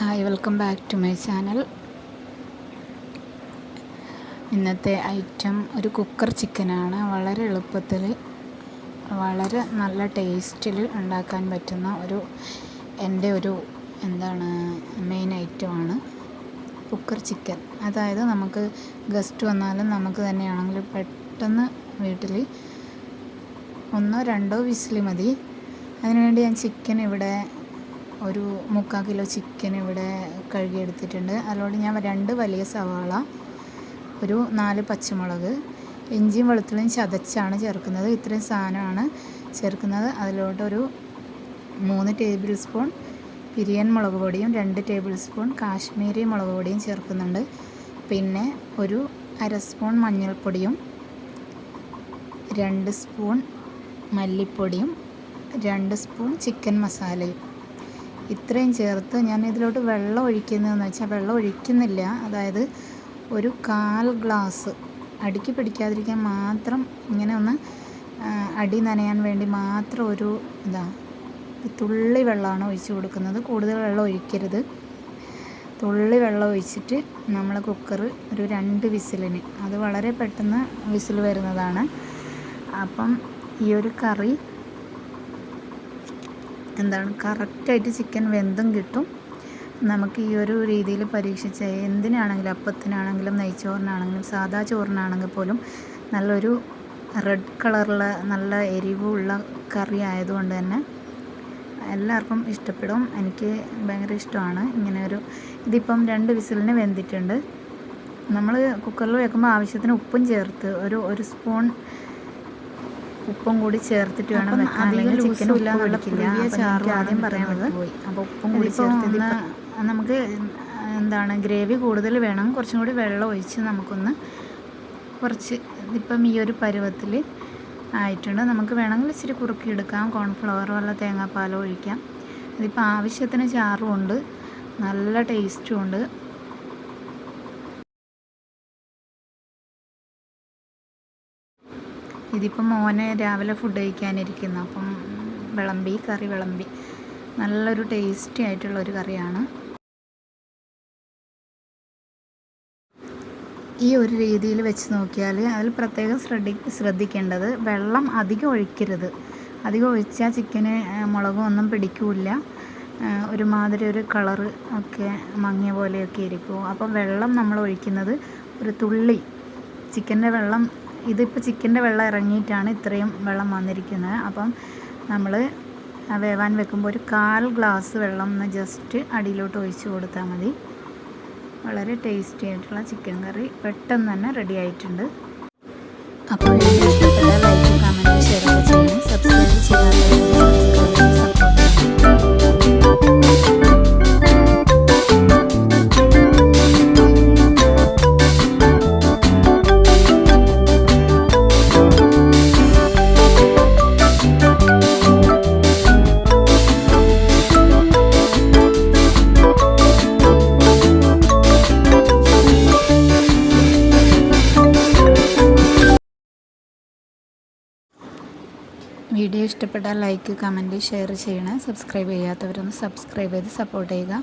Hi welcome back to my channel. ഇന്നത്തെ item ഒരു cooker ചിക്കനാണ്. വളരെ എളുപ്പത്തിൽ വളരെ നല്ല ടേസ്റ്റിൽ ഉണ്ടാക്കാൻ പറ്റുന്ന ഒരു എന്റെ ഒരു എന്താണ് മെയിൻ ഐറ്റമാണ് കുക്കർ ചിക്കൻ. അതായത് നമുക്ക് ഗസ്റ്റ് വന്നാലും നമുക്ക് തന്നെയാണെങ്കിലും പെട്ടെന്ന് വീട്ടിൽ ഒന്നോ രണ്ടോ വിസിൽ മതി. അതിനുവേണ്ടി ഞാൻ ചിക്കൻ ഇവിടെ ഒരു മുക്കാൽ കിലോ ചിക്കൻ ഇവിടെ കഴുകിയെടുത്തിട്ടുണ്ട്. അതിലോട് ഞാൻ രണ്ട് വലിയ സവാള ഒരു നാല് പച്ചമുളക് ഇഞ്ചിയും വെളുത്തുള്ളിയും ചതച്ചാണ് ചേർക്കുന്നത്. ഇത്രയും സാധനമാണ് ചേർക്കുന്നത്. അതിലോട്ടൊരു മൂന്ന് ടേബിൾ സ്പൂൺ പിരിയൻ മുളക് പൊടിയും രണ്ട് ടേബിൾ സ്പൂൺ കാശ്മീരി മുളക് പൊടിയും ചേർക്കുന്നുണ്ട്. പിന്നെ ഒരു അര സ്പൂൺ മഞ്ഞൾപ്പൊടിയും രണ്ട് സ്പൂൺ മല്ലിപ്പൊടിയും രണ്ട് സ്പൂൺ ചിക്കൻ മസാലയും ഇത്രയും ചേർത്ത് ഞാൻ ഇതിലോട്ട് വെള്ളം ഒഴിക്കുന്നതെന്ന് വെച്ചാൽ വെള്ളം ഒഴിക്കുന്നില്ല. അതായത് ഒരു കാൽ ഗ്ലാസ് അടുക്കി പിടിക്കാതിരിക്കാൻ മാത്രം ഇങ്ങനെ ഒന്ന് അടി നനയാൻ വേണ്ടി മാത്രം ഒരു ഇതാ തുള്ളി വെള്ളമാണ് ഒഴിച്ച് കൊടുക്കുന്നത്. കൂടുതൽ വെള്ളം ഒഴിക്കരുത്. തുള്ളി വെള്ളം ഒഴിച്ചിട്ട് നമ്മൾ കുക്കർ ഒരു രണ്ട് വിസിലിന് അത് വളരെ പെട്ടെന്ന് വിസിൽ വരുന്നതാണ്. അപ്പം ഈ ഒരു കറി എന്താണ് കറക്റ്റായിട്ട് ചിക്കൻ വെന്തും കിട്ടും. നമുക്ക് ഈ ഒരു രീതിയിൽ പരീക്ഷിച്ച് എന്തിനാണെങ്കിലും അപ്പത്തിനാണെങ്കിലും നെയ്ച്ചോറിനാണെങ്കിലും സാധാ ചോറിനാണെങ്കിൽ പോലും നല്ലൊരു റെഡ് കളറുള്ള നല്ല എരിവുള്ള കറി ആയതുകൊണ്ട് തന്നെ എല്ലാവർക്കും ഇഷ്ടപ്പെടും. എനിക്ക് ഭയങ്കര ഇഷ്ടമാണ്. ഇങ്ങനെ ഒരു ഇതിപ്പം രണ്ട് വിസിലിന് വെന്തിട്ടുണ്ട്. നമ്മൾ കുക്കറിൽ വെക്കുമ്പോൾ ആവശ്യത്തിന് ഉപ്പും ചേർത്ത് ഒരു ഒരു സ്പൂൺ ഉപ്പും കൂടി ചേർത്തിട്ട് വേണം വെക്കാൻ. അല്ലെങ്കിൽ ചിക്കൻ ഇല്ല എന്നുള്ള ചാറും ആദ്യം പറയുന്നത് അപ്പോൾ ഉപ്പും കൂടി ചേർത്ത് നമുക്ക് എന്താണ് ഗ്രേവി കൂടുതൽ വേണം. കുറച്ചും കൂടി വെള്ളം ഒഴിച്ച് നമുക്കൊന്ന് കുറച്ച് ഇപ്പം ഈ ഒരു പരുവത്തിൽ ആയിട്ടുണ്ട്. നമുക്ക് വേണമെങ്കിൽ ഇച്ചിരി കുറുക്കിയെടുക്കാം കോൺഫ്ലവർ വല്ല തേങ്ങാപ്പാലോ ഒഴിക്കാം. ഇതിപ്പോൾ ആവശ്യത്തിന് ചാറും ഉണ്ട്. നല്ല ടേസ്റ്റും ഉണ്ട്. ഇതിപ്പം മോനെ രാവിലെ ഫുഡ് കഴിക്കാനിരിക്കുന്നു. അപ്പം വിളമ്പി കറി വിളമ്പി. നല്ലൊരു ടേസ്റ്റി ആയിട്ടുള്ള ഒരു കറിയാണ്. ഈ ഒരു രീതിയിൽ വെച്ച് നോക്കിയാൽ അതിൽ പ്രത്യേകം ശ്രദ്ധി ശ്രദ്ധിക്കേണ്ടത് വെള്ളം അധികം ഒഴിക്കരുത്. അധികം ഒഴിച്ചാൽ ചിക്കന് മുളകും ഒന്നും പിടിക്കില്ല. ഒരുമാതിരി ഒരു കളറ് ഒക്കെ മങ്ങിയ പോലെയൊക്കെ ഇരിക്കും. അപ്പം വെള്ളം നമ്മൾ ഒഴിക്കുന്നത് ഒരു തുള്ളി. ചിക്കന്റെ വെള്ളം ഇതിപ്പോൾ ചിക്കന്റെ വെള്ളം ഇറങ്ങിയിട്ടാണ് ഇത്രയും വെള്ളം വന്നിരിക്കുന്നത്. അപ്പം നമ്മൾ വേവാൻ വെക്കുമ്പോൾ ഒരു കാൽ ഗ്ലാസ് വെള്ളം ഒന്ന് ജസ്റ്റ് അടിയിലോട്ട് ഒഴിച്ച് കൊടുത്താൽ മതി. വളരെ ടേസ്റ്റി ആയിട്ടുള്ള ചിക്കൻ കറി പെട്ടെന്ന് തന്നെ റെഡി ആയിട്ടുണ്ട്. അപ്പോൾ വീഡിയോ ഇഷ്ടപ്പെട്ടാൽ ലൈക്ക് കമന്റ് ഷെയർ ചെയ്യണം. സബ്സ്ക്രൈബ് ചെയ്യാത്തവരൊന്ന് സബ്സ്ക്രൈബ് ചെയ്ത് സപ്പോർട്ട് ചെയ്യുക.